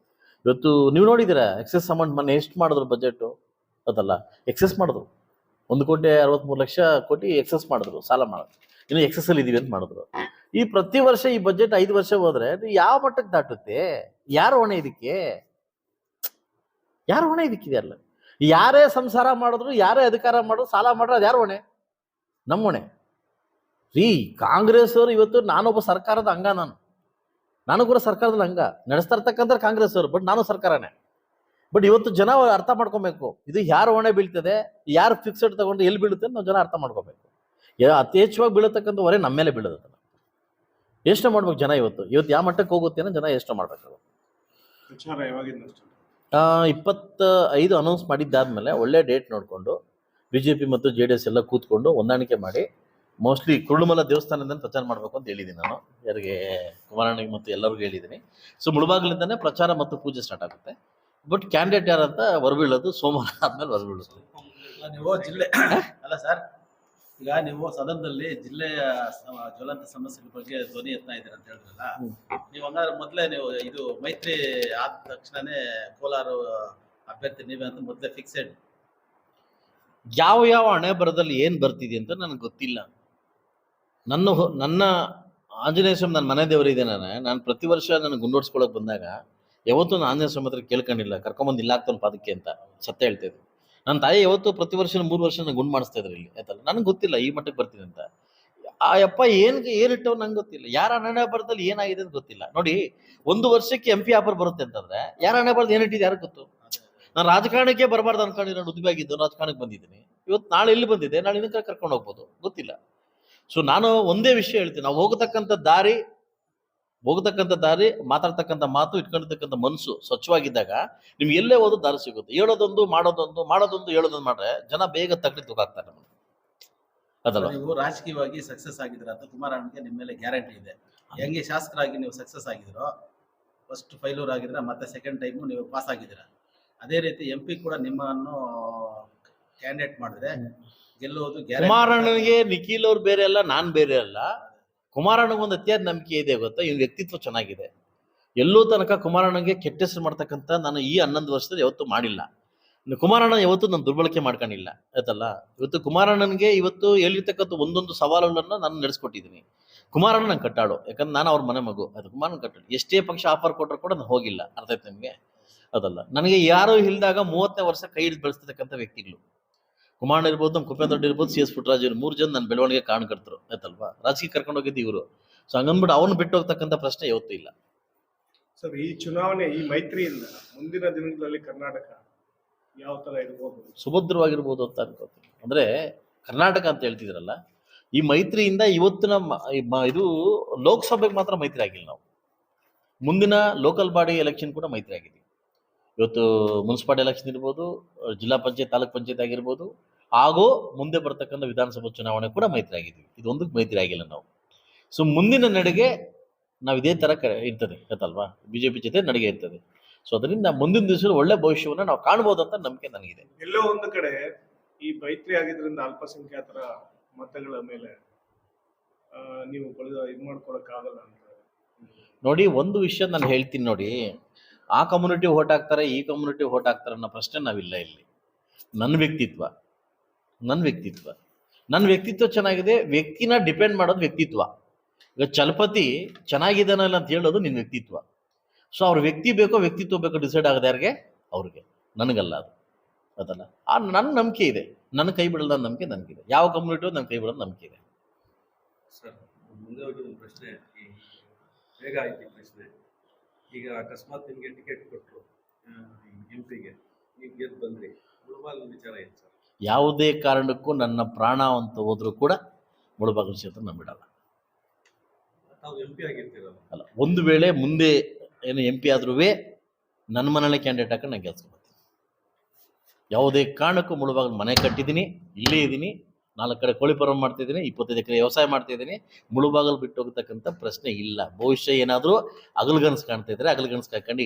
ಇವತ್ತು ನೀವು ನೋಡಿದ್ದೀರಾ ಎಕ್ಸೆಸ್ ಅಮೌಂಟ್ ಮೊನ್ನೆ ಎಷ್ಟು ಮಾಡಿದ್ರು ಬಜೆಟ್ ಅದಲ್ಲ ಎಕ್ಸೆಸ್ ಮಾಡಿದ್ರು. ಒಂದು ಕೋಟಿ ಅರವತ್ತ್ಮೂರು ಲಕ್ಷ ಕೋಟಿ ಎಕ್ಸಸ್ ಮಾಡಿದ್ರು, ಸಾಲ ಮಾಡಿದ್ರು. ಇನ್ನು ಎಕ್ಸೆಸ್ಸಲ್ಲಿ ಇದೀವಿ ಅಂತ ಮಾಡಿದ್ರು. ಈ ಪ್ರತಿ ವರ್ಷ ಈ ಬಜೆಟ್ ಐದು ವರ್ಷ ಹೋದ್ರೆ ಯಾವ ಮಟ್ಟಕ್ಕೆ ದಾಟುತ್ತೆ? ಯಾರು ಹೊಣೆ ಇದಕ್ಕೆ? ಯಾರು ಹೊಣೆ ಇದಕ್ಕಿದೆ ಅಲ್ಲ ಯಾರೇ ಸಂಸಾರ ಮಾಡಿದ್ರು, ಯಾರೇ ಅಧಿಕಾರ ಮಾಡಿದ್ರು, ಸಾಲ ಮಾಡ್ರು ಅದು ಯಾರು ಹೊಣೆ? ನಮ್ಮ ಹೊಣೆ. ರೀ ಕಾಂಗ್ರೆಸ್ ಅವರು ಇವತ್ತು ನಾನೊಬ್ಬ ಸರ್ಕಾರದ ಅಂಗ ನಾನು. ನಾನು ಕೂಡ ಸರ್ಕಾರದ ಅಂಗ. ನಡೆಸ್ತಾ ಇರ್ತಕ್ಕಂಥ ಕಾಂಗ್ರೆಸ್ ಅವರು ಬಟ್ ನಾನು ಸರ್ಕಾರನೇ. ಬಟ್ ಇವತ್ತು ಜನ ಅರ್ಥ ಮಾಡ್ಕೊಬೇಕು. ಇದು ಯಾರು ಹೊಣೆ ಬೀಳ್ತದೆ, ಯಾರು ಫಿಕ್ಸೆಡ್ ತಗೊಂಡು ಎಲ್ಲಿ ಬೀಳುತ್ತೆ ನಾವು ಜನ ಅರ್ಥ ಮಾಡ್ಕೋಬೇಕು. ಅತಿ ಹೆಚ್ಚವಾಗಿ ಬೀಳತಕ್ಕಂಥ ಹೊರೆ ನಮ್ಮ ಮೇಲೆ ಅದನ್ನು. ಯೋಚನೆ ಮಾಡ್ಬೇಕು ಜನ ಇವತ್ತು. ಇವತ್ತು ಯಾವ ಮಟ್ಟಕ್ಕೆ ಹೋಗುತ್ತೆ ಅನ್ನೋ ಜನ ಯೋಚನೆ ಮಾಡ್ಬೇಕು ಇಪ್ಪತ್ತ ಐದು ಅನೌನ್ಸ್ ಮಾಡಿದ್ದಾದ್ಮೇಲೆ ಒಳ್ಳೆ ಡೇಟ್ ನೋಡಿಕೊಂಡು ಬಿ ಜೆ ಪಿ ಮತ್ತು ಜೆ ಡಿ ಎಸ್ ಎಲ್ಲ ಕೂತ್ಕೊಂಡು ಹೊಂದಾಣಿಕೆ ಮಾಡಿ ಮೋಸ್ಟ್ಲಿ ಕುರುಳುಮಲ ದೇವಸ್ಥಾನದಿಂದ ಪ್ರಚಾರ ಮಾಡಬೇಕು ಅಂತ ಹೇಳಿದ್ದೀನಿ ನಾನು. ಯಾರಿಗೆ ಕುಮಾರಣ್ಣಗೆ ಮತ್ತು ಎಲ್ಲರಿಗೂ ಹೇಳಿದ್ದೀನಿ ಸೊ ಮುಳುಬಾಗಿಲಿಂದನೇ ಪ್ರಚಾರ ಮತ್ತು ಪೂಜೆ ಸ್ಟಾರ್ಟ್ ಆಗುತ್ತೆ. ಬಟ್ ಕ್ಯಾಂಡಿಡೇಟ್ ಯಾರಂತ ಹೊರಬೀಳೋದು ಸೋಮವಾರ ಆದ್ಮೇಲೆ ಹೊರಬೀಳುತ್ತೆ ಜಿಲ್ಲೆ ಅಲ್ಲ ಸರ್ ಈಗ ನೀವು ಸದನದಲ್ಲಿ ಜಿಲ್ಲೆಯ ಜ್ವಲಂತ ಸಮಸ್ಯೆಗಳ ಬಗ್ಗೆ ಧ್ವನಿ ಎತ್ತಾ ಇದ್ದೀರ ಅಂತ ಹೇಳಿದ್ರಲ್ಲ ನೀವು ಹಂಗಾದ್ರೆ ಮೊದಲೇ ನೀವು ಇದು ಮೈತ್ರಿ ಆದ ತಕ್ಷಣನೇ ಕೋಲಾರ ಅಭ್ಯರ್ಥಿ ನೀವೇ ಅಂತ ಮೊದಲೇ ಫಿಕ್ಸೆಡ್ ಯಾವ ಯಾವ ಹಣೆ ಬರದಲ್ಲಿ ಏನು ಬರ್ತಿದೆ ಅಂತ ನನಗೆ ಗೊತ್ತಿಲ್ಲ. ನನ್ನ ನನ್ನ ಆಂಜನೇಯ ಸ್ವಾಮಿ ನನ್ನ ಮನೆ ದೇವರಿದೆ ನಾನು ನಾನು ಪ್ರತಿ ವರ್ಷ ನನ್ನ ಗುಂಡೋಡ್ಸ್ಕೊಳಕ್ ಬಂದಾಗ ಯಾವತ್ತೂ ನಾನು ಆಂಜನೇಯ ಸ್ವಾಮಿ ಹತ್ರ ಕೇಳ್ಕೊಂಡಿಲ್ಲ ಕರ್ಕೊಂಬಂದು ಇಲ್ಲ ಆಗ್ತಾನೆ ಪಾದಕ್ಕೆ ಅಂತ ಸತ್ಯ ಹೇಳ್ತಿದ್ದೆ ನನ್ನ ತಾಯಿ ಯಾವತ್ತು ಪ್ರತಿ ವರ್ಷ ಮೂರು ವರ್ಷ ಗುಂಡು ಮಾಡಿಸ್ತಾ ಇದ್ರು ಇಲ್ಲಿ, ಆಯ್ತಲ್ಲ? ನನಗೆ ಗೊತ್ತಿಲ್ಲ, ಈ ಮಟ್ಟಕ್ಕೆ ಬರ್ತೀನಿ ಅಂತ. ಆ ಅಪ್ಪ ಏನು ಏನಿಟ್ಟವ್ ನಂಗೆ ಗೊತ್ತಿಲ್ಲ. ಯಾರ ಹಣೆ ಏನಾಗಿದೆ ಅಂತ ಗೊತ್ತಿಲ್ಲ. ನೋಡಿ, ಒಂದು ವರ್ಷಕ್ಕೆ ಎಂ ಪಿ ಆಫರ್ ಬರುತ್ತೆ ಅಂತಂದ್ರೆ, ಯಾರ ಹಣೆ ಬರದು ಏನಿಟ್ಟಿದೆ ಯಾರಿಗೆ ಗೊತ್ತು? ನಾನು ರಾಜಕಾರಣಕ್ಕೆ ಬರಬಾರ್ದು ಅನ್ಕೊಂಡು ನಾನು ಉದ್ವಿ ಆಗಿದ್ದು ರಾಜಕಾರಣಕ್ಕೆ ಬಂದಿದ್ದೀನಿ. ಇವತ್ತು ನಾಳೆ ಎಲ್ಲಿ ಬಂದಿದೆ ನಾಳೆ ಇನ್ನೊಂದು ಕರ್ಕೊಂಡು ಹೋಗ್ಬೋದು, ಗೊತ್ತಿಲ್ಲ. ಸೊ ನಾನು ಒಂದೇ ವಿಷಯ ಹೇಳ್ತೀನಿ. ನಾವು ಹೋಗತಕ್ಕಂಥ ದಾರಿ ಹೋಗತಕ್ಕಂಥ ದಾರಿ ಮಾತಾಡ್ತಕ್ಕಂಥ ಮಾತು ಇಟ್ಕೊಂಡಿರ್ತಕ್ಕಂಥ ಮನಸ್ಸು ಸ್ವಚ್ಛವಾಗಿದ್ದಾಗ ನಿಮ್ಗೆ ಎಲ್ಲೇ ಹೋದ್ರು ದಾರಿ ಸಿಗುತ್ತೆ. ಹೇಳೋದೊಂದು ಮಾಡೋದೊಂದು ಮಾಡೋದೊಂದು ಹೇಳೋದೊಂದು ಮಾಡ್ರೆ ಜನ ಬೇಗ ತಗಡಿ ತೂಕಾಗ್ತಾರೆ ನಮ್ಗೆ. ಅದಲ್ಲ ನೀವು ರಾಜಕೀಯವಾಗಿ ಸಕ್ಸಸ್ ಆಗಿದ್ರ ಅಂತ ಕುಮಾರಣ್ಣಗೆ ನಿಮ್ಮ ಮೇಲೆ ಗ್ಯಾರಂಟಿ ಇದೆ. ಹೆಂಗೆ ಶಾಸಕರಾಗಿ ನೀವು ಸಕ್ಸಸ್ ಆಗಿದ್ರೋ ಫಸ್ಟ್ ಫೈಲೂರ್ ಆಗಿದ್ರೆ ಮತ್ತೆ ಸೆಕೆಂಡ್ ಟೈಮು ನೀವು ಪಾಸ್ ಆಗಿದ್ದೀರಾ. ಅದೇ ರೀತಿ ಎಂ ಪಿ ಕೂಡ ನಿಮ್ಮನ್ನು ಕ್ಯಾಂಡಿಡೇಟ್ ಮಾಡಿದ್ರೆ ಗೆಲ್ಲುವುದು. ಕುಮಾರಣ್ಣನಿಗೆ ನಿಖಿಲ್ ಅವ್ರು ಬೇರೆ ಅಲ್ಲ ನಾನು ಬೇರೆ ಅಲ್ಲ. ಕುಮಾರಣ್ಣಗೆ ಅತಿಯಾದ ನಂಬಿಕೆ ಇದೆ ಗೊತ್ತಾ? ಇವನ ವ್ಯಕ್ತಿತ್ವ ಚೆನ್ನಾಗಿದೆ. ಎಲ್ಲೂ ತನಕ ಕುಮಾರಣ್ಣಗೆ ಕೆಟ್ಟ ಹೆಸರು ಮಾಡ್ತಕ್ಕಂಥ ನಾನು ಈ ಹನ್ನೊಂದು ವರ್ಷದಲ್ಲಿ ಯಾವತ್ತೂ ಮಾಡಿಲ್ಲ. ಇನ್ನು ಕುಮಾರಣ್ಣ ಯಾವತ್ತೂ ನಾನು ದುರ್ಬಳಕೆ ಮಾಡ್ಕೊಂಡಿಲ್ಲ, ಆಯ್ತಲ್ಲ? ಇವತ್ತು ಕುಮಾರಣ್ಣನಿಗೆ ಇವತ್ತು ಹೇಳಿರ್ತಕ್ಕಂಥ ಒಂದೊಂದು ಸವಾಲುಗಳನ್ನು ನಾನು ನಡೆಸ್ಕೊಟ್ಟಿದ್ದೀನಿ ಕುಮಾರಣ್ಣ ನಂಗೆ ಕಟ್ಟಾಳು, ಯಾಕಂದ್ರೆ ನಾನು ಅವ್ರ ಮನೆ ಮಗು. ಅದು ಕುಮಾರಣ್ಣ ಕಟ್ಟಾಳು. ಎಷ್ಟೇ ಪಕ್ಷ ಆಫರ್ ಕೊಟ್ಟರು ಕೂಡ ನಾನು ಹೋಗಿಲ್ಲ. ಅರ್ಥ ಆಯ್ತು ನಿಮಗೆ? ಅದಲ್ಲ. ನನಗೆ ಯಾರು ಇಲ್ದಾಗ ಮೂವತ್ತನೇ ವರ್ಷ ಕೈ ಹಿಡಿದು ಬೆಳೆಸ್ತಕ್ಕಂಥ ವ್ಯಕ್ತಿಗಳು. ಕುಮಾರಣ್ಣ ಇರ್ಬೋದು ನಮ್ಮ ಕುಪೇಂದ್ರ ಇರ್ಬೋದು ಸಿ ಎಸ್ ಪುಟ್ಟರಾಜ್ ಇವ್ರು ಮೂರು ಜನ ನನ್ನ ಬೆಳವಣಿಗೆ ಕಾರಣಕರ್ತರು ಆಯ್ತಲ್ವಾ? ರಾಜಕೀಯ ಕರ್ಕೊಂಡು ಹೋಗಿದ್ದು ಇವರು. ಸೊ ಹಂಗಂದ್ಬಿಟ್ಟು ಅವ್ನು ಬಿಟ್ಟು ಹೋಗ್ತಕ್ಕಂಥ ಪ್ರಶ್ನೆ ಯಾವತ್ತೂ ಇಲ್ಲ. ಸರ್ ಈ ಚುನಾವಣೆ ಈ ಮೈತ್ರಿಯಿಂದ ಮುಂದಿನ ದಿನಗಳಲ್ಲಿ ಕರ್ನಾಟಕ ಯಾವ ತರ ಇರ್ಬೋದು? ಸುಭದ್ರವಾಗಿರ್ಬೋದು ಅಂತ ಅನ್ಕೋತೀನಿ. ಅಂದ್ರೆ ಕರ್ನಾಟಕ ಅಂತ ಹೇಳ್ತಿದ್ರಲ್ಲ ಈ ಮೈತ್ರಿಯಿಂದ ಇವತ್ತಿನ ಇದು ಲೋಕಸಭೆಗೆ ಮಾತ್ರ ಮೈತ್ರಿ ಆಗಿಲ್ಲ ನಾವು. ಮುಂದಿನ ಲೋಕಲ್ ಬಾಡಿ ಎಲೆಕ್ಷನ್ ಕೂಡ ಮೈತ್ರಿ ಆಗಿದೆ. ಇವತ್ತು ಮುನ್ಸಿಪಾಲ್ಟಿ ಎಲೆಕ್ಷನ್ ಇರ್ಬೋದು ಜಿಲ್ಲಾ ಪಂಚಾಯತ್ ತಾಲೂಕ್ ಪಂಚಾಯತ್ ಆಗಿರ್ಬೋದು ಹಾಗೂ ಮುಂದೆ ಬರ್ತಕ್ಕಂಥ ವಿಧಾನಸಭಾ ಚುನಾವಣೆ ಕೂಡ ಮೈತ್ರಿ ಆಗಿದ್ವಿ ಇದೊಂದಕ್ಕೆ ಮೈತ್ರಿ ಆಗಿಲ್ಲ ನಾವು. ಸೊ ಮುಂದಿನ ನಡೆಗೆ ನಾವು ಇದೇ ತರ ಕ ಇರ್ತದೆ ಗೊತ್ತಲ್ವಾ? ಬಿಜೆಪಿ ಜೊತೆ ನಡಿಗೆ ಇರ್ತದೆ. ಸೊ ಅದರಿಂದ ಮುಂದಿನ ದಿವಸ ಒಳ್ಳೆ ಭವಿಷ್ಯವನ್ನು ನಾವು ಕಾಣ್ಬೋದು ಅಂತ ನಂಬಿಕೆ ನನಗಿದೆ. ಎಲ್ಲೋ ಒಂದು ಕಡೆ ಈ ಮೈತ್ರಿ ಆಗಿದ್ರಿಂದ ಅಲ್ಪಸಂಖ್ಯಾತರ ಮತಗಳ ಮೇಲೆ ನೀವು ಇದು ಮಾಡ್ಕೊಳಕ್ ಆಗಲ್ಲ ಅಂತ ನೋಡಿ ಒಂದು ವಿಷಯ ನಾನು ಹೇಳ್ತೀನಿ ನೋಡಿ. ಆ ಕಮ್ಯುನಿಟಿ ಓಟ್ ಹಾಕ್ತಾರೆ ಈ ಕಮ್ಯುನಿಟಿ ಓಟ್ ಹಾಕ್ತಾರೆ ಅನ್ನೋ ಪ್ರಶ್ನೆ ನಾವಿಲ್ಲ ಇಲ್ಲಿ. ನನ್ನ ವ್ಯಕ್ತಿತ್ವ. ನನ್ನ ವ್ಯಕ್ತಿತ್ವ. ನನ್ನ ವ್ಯಕ್ತಿತ್ವ ಚೆನ್ನಾಗಿದೆ, ವ್ಯಕ್ತಿನ ಡಿಪೆಂಡ್ ಮಾಡೋದು ವ್ಯಕ್ತಿತ್ವ. ಈಗ ಚಲಪತಿ ಚೆನ್ನಾಗಿದ್ದಾನಲ್ಲ ಅಂತ ಹೇಳೋದು ನಿನ್ನ ವ್ಯಕ್ತಿತ್ವ. ಸೊ ಅವ್ರ ವ್ಯಕ್ತಿ ಬೇಕೋ ವ್ಯಕ್ತಿತ್ವ ಬೇಕೋ ಡಿಸೈಡ್ ಆಗದೆ ಯಾರಿಗೆ? ಅವ್ರಿಗೆ. ನನಗಲ್ಲ ಅದು. ಅದಲ್ಲ. ಆ ನನ್ನ ನಂಬಿಕೆ ಇದೆ. ನನ್ನ ಕೈ ಬಿಡಲ್ಲ ನಂಬಿಕೆ ನನಗಿದೆ. ಯಾವ ಕಮ್ಯುನಿಟಿ ನನ್ನ ಕೈ ಬಿಡೋದು ನಂಬಿಕೆ ಇದೆ. ಈಗ ಅಕಸ್ಮಾತ್ ನಿಮಗೆ ಟಿಕೆಟ್ ಕೊಟ್ಟರು ಎಂ ಪಿಗೆ ನೀವು ಗೆದ್ದು ಬಂದ್ರಿ. ಫುಟ್ಬಾಲ್ ವಿಚಾರ ಏನು ಯಾವುದೇ ಕಾರಣಕ್ಕೂ ನನ್ನ ಪ್ರಾಣ ಅಂತ ಹೋದರೂ ಕೂಡ ಮುಳಬಾಗಿಲು ಕ್ಷೇತ್ರ ನಾನು ಬಿಡಲ್ಲ ಅಲ್ಲ ಒಂದು ವೇಳೆ ಮುಂದೆ ಏನು ಎಂ ಪಿ ಆದ್ರೂ ನನ್ನ ಮನೇಲೆ ಕ್ಯಾಂಡಿಡೇಟ್ ಹಾಕೊಂಡು ನಾನು ಗೆಲ್ಸ್ಕೊಳ್ತೀನಿ ಯಾವುದೇ ಕಾರಣಕ್ಕೂ ಮುಳುಬಾಗಿಲು ಮನೆ ಕಟ್ಟಿದ್ದೀನಿ ಇಲ್ಲೇ ಇದ್ದೀನಿ ನಾಲ್ಕು ಕಡೆ ಕೋಳಿ ಫಾರಂ ಮಾಡ್ತಿದ್ದೀನಿ ಇಪ್ಪತ್ತೈದು ಎಕರೆ ವ್ಯವಸಾಯ ಮಾಡ್ತಿದ್ದೀನಿ ಮುಳುಬಾಗಲು ಬಿಟ್ಟು ಹೋಗ್ತಕ್ಕಂಥ ಪ್ರಶ್ನೆ ಇಲ್ಲ. ಭವಿಷ್ಯ ಏನಾದರೂ ಅಗಲ್ಗನ್ಸ್ ಕಾಣ್ತಾ ಇದ್ರೆ ಅಗಲ್ಗನ್ಸ್ ಕಾಯ್ಕೊಂಡು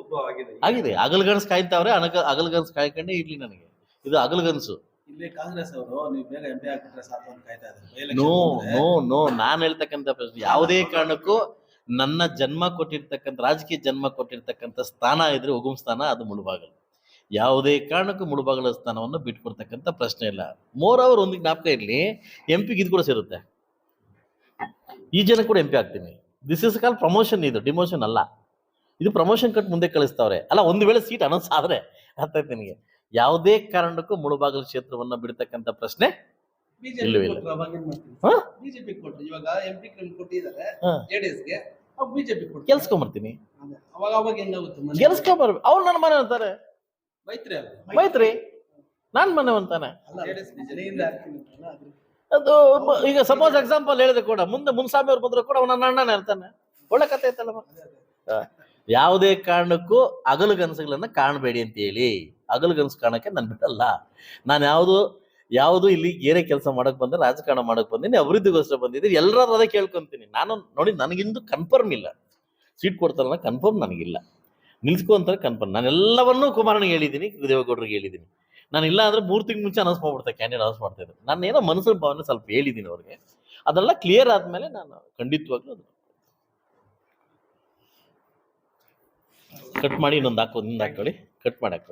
ಉದ್ಭವ ಆಗಿದೆ. ಅಗಲ್ಗನ್ಸ್ ಕಾಯ್ತಾವ್ರೆ ಅನಗ ಅಗಲ್ಗನ್ಸ್ ಕಾಯ್ಕೊಂಡೇ ಇಡ್ಲಿ ನನಗೆ. ಇದು ಅಗಲಗನ್ಸು ಇಲ್ಲಿ ಕಾಂಗ್ರೆಸ್ ಅವರು ನೀವು ಬೇಗ ಎಂ ಪಿ ಆಗ್ಬಿಟ್ರೆ ಸಾಕು ಅಂತ ಕಾಯ್ತಾ ಇದ್ದಾರೆ. ನೋ ನೋ ನೋ ನಾನು ಹೇಳ್ತಕ್ಕಂಥ ಪ್ರಶ್ನೆ ಯಾವುದೇ ಕಾರಣಕ್ಕೂ ನನ್ನ ಜನ್ಮ ಕೊಟ್ಟಿರ್ತಕ್ಕಂಥ ರಾಜಕೀಯ ಜನ್ಮ ಕೊಟ್ಟಿರ್ತಕ್ಕಂಥ ಸ್ಥಾನ ಇದ್ರೆ ಉಗುಮ್ ಸ್ಥಾನ ಅದು ಮುಳುಬಾಗಲು ಯಾವುದೇ ಕಾರಣಕ್ಕೂ ಮುಳುಬಾಗಲ ಸ್ಥಾನವನ್ನು ಬಿಟ್ಕೊಡ್ತಕ್ಕಂಥ ಪ್ರಶ್ನೆ ಇಲ್ಲ. ಮೋರ್ ಅವರ್ ಒಂದು ಜ್ಞಾಪಕ ಇರಲಿ ಎಂ ಪಿಗೆ ಇದು ಕೂಡ ಸೇರುತ್ತೆ. ಈ ಜನ ಕೂಡ ಎಂ ಪಿ ಆಗ್ತೀನಿ. ದಿಸ್ ಇಸ್ ಕಾಲ್ ಪ್ರಮೋಷನ್ ಇದು ಡಿಮೋಷನ್ ಅಲ್ಲ. ಇದು ಪ್ರಮೋಷನ್ ಕಟ್ ಮುಂದೆ ಕಳಿಸ್ತಾವ್ರೆ. ಅಲ್ಲ ಒಂದು ವೇಳೆ ಸೀಟ್ ಅನೌನ್ಸ್ ಆದರೆ ಅರ್ಥ ಆಯ್ತು ನಿನಗೆ ಯಾವುದೇ ಕಾರಣಕ್ಕೂ ಮುಳುಬಾಗಿಲು ಕ್ಷೇತ್ರವನ್ನ ಬಿಡ್ತಕ್ಕಂಥ ಪ್ರಶ್ನೆ? ಗೆಲ್ಸ್ಕೊಂಬರ್ಬೇಕು ಅವ್ರು ನನ್ನ ಮನೆ ಅಂತಾರೆ. ಮೈತ್ರಿ ನಾನ್ ಮನೆ ಅಂತಾನೆ ಅದು ಈಗ ಸಪೋಸ್ ಎಕ್ಸಾಂಪಲ್ ಹೇಳಿದೆ ಕೂಡ ಮುಂದೆ ಮುನ್ಸಾಮಿ ಅವ್ರು ಬಂದ್ರು ಕೂಡ ಅವನ ಅಣ್ಣನೇ ಇರ್ತಾನೆ ಒಳ್ಳೆ ಕತೆ ಐತಲ್ಲ. ಯಾವುದೇ ಕಾರಣಕ್ಕೂ ಅಗಲುಗನಸುಗಳನ್ನ ಕಾಣಬೇಡಿ ಅಂತ ಹೇಳಿ. ಅಗಲುಗನಸು ಕಾಣಕ್ಕೆ ನಾನು ಬಿಟ್ಟಲ್ಲ. ನಾನು ಯಾವುದು ಯಾವುದು ಇಲ್ಲಿ ಏನೇ ಕೆಲಸ ಮಾಡಕ್ ಬಂದೆ, ರಾಜಕಾರಣ ಮಾಡಕ್ ಬಂದಿನಿ, ಅಭಿವೃದ್ಧಿಗೋಸ್ಕರ ಬಂದಿದ್ದೀನಿ ಎಲ್ಲರೂ ಅದೇ ಕೇಳ್ಕೊಂತೀನಿ. ನಾನು ನೋಡಿ, ನನಗಿಂದು ಕನ್ಫರ್ಮ್ ಇಲ್ಲ. ಸೀಟ್ ಕೊಡ್ತಾರಲ್ಲ ಕನ್ಫರ್ಮ್ ನನಗಿಲ್ಲ. ನಿಲ್ಸ್ಕೊ ಅಂತಾರೆ ಕನ್ಫರ್ಮ್ ನಾನು ಎಲ್ಲವನ್ನೂ ಕುಮಾರನಿಗೆ ಹೇಳಿದ್ದೀನಿ ದೇವೇಗೌಡರಿಗೆ ಹೇಳಿದ್ದೀನಿ ನಾನು ಇಲ್ಲ ಅಂದ್ರೆ ಮೂರು ತಿಂಗಳು ಮುಂಚೆ ಅನೌನ್ಸ್ ಮಾಡ್ಬಿಡ್ತಾರೆ ಕ್ಯಾಂಡಿಡೇಟ್ ಅನೌನ್ಸ್ ಮಾಡ್ತಾ ಇದ್ದೆ. ನಾನು ಏನೋ ಮನಸ್ಸಿನ ಭಾವನೆ ಸ್ವಲ್ಪ ಹೇಳಿದ್ದೀನಿ ಅವ್ರಿಗೆ. ಅದೆಲ್ಲ ಕ್ಲಿಯರ್ ಆದ್ಮೇಲೆ ನಾನು ಖಂಡಿತವಾಗ್ಲೂ ಅದು ಕಟ್ ಮಾಡಿ ಇನ್ನೊಂದು ಹಾಕೋ ಇನ್ನೊಂದು ಹಾಕೊಳ್ಳಿ ಕಟ್ ಮಾಡಿ ಹಾಕೊಳ್ಳಿ